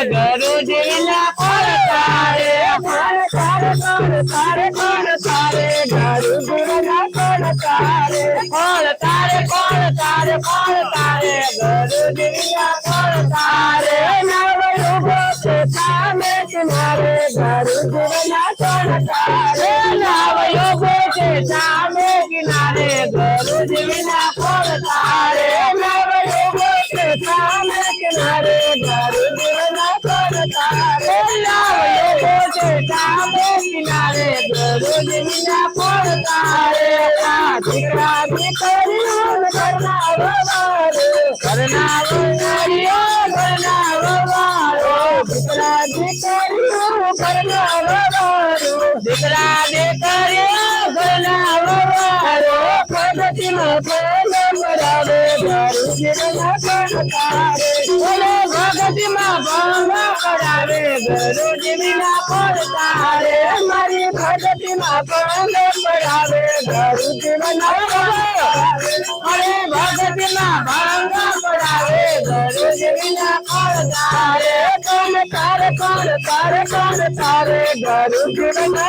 गुरु जी ना तारे तारे तारे तारे तारे तारे गुरु गुरु तारे कोण तारे कोण तारे कोण तारे गुरु जी तारे नव रूप से सामे तुम्हारे गुरु गुरु तारे नव रूप से सामे गुरु जी ગરુ દિવ્યા કોણ તારે આ દીકરા દીકરીઓ ઘરના વવારો ઘરના વવારીઓ ઘરના વવારો દીકરા દીકરીઓ ઘરના વવારો દીકરા દીકરીઓ ઘરના વવારો बरावे दारू गुरु जी बिना पड़तारे हमारी भगत माँ बांगा पड़ावे गुरु जी बिना अरे, भगत माँ बांगा पड़ावे गुरु जी बिना पड़तारे कौन तार? कौन तार, कौन गुरु जी बिना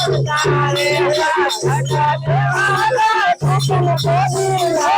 I got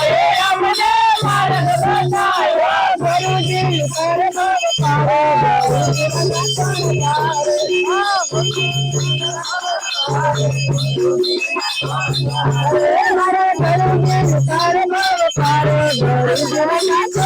I'm not